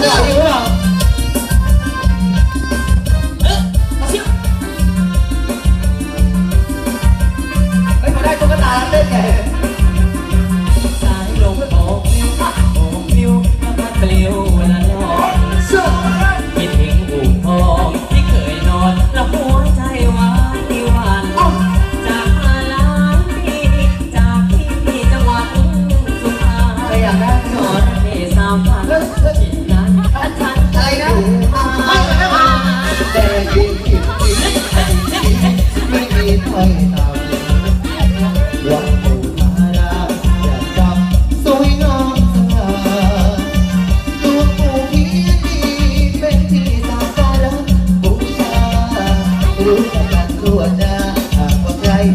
เนี่มาเชี่ยไม่ตาเล่ไง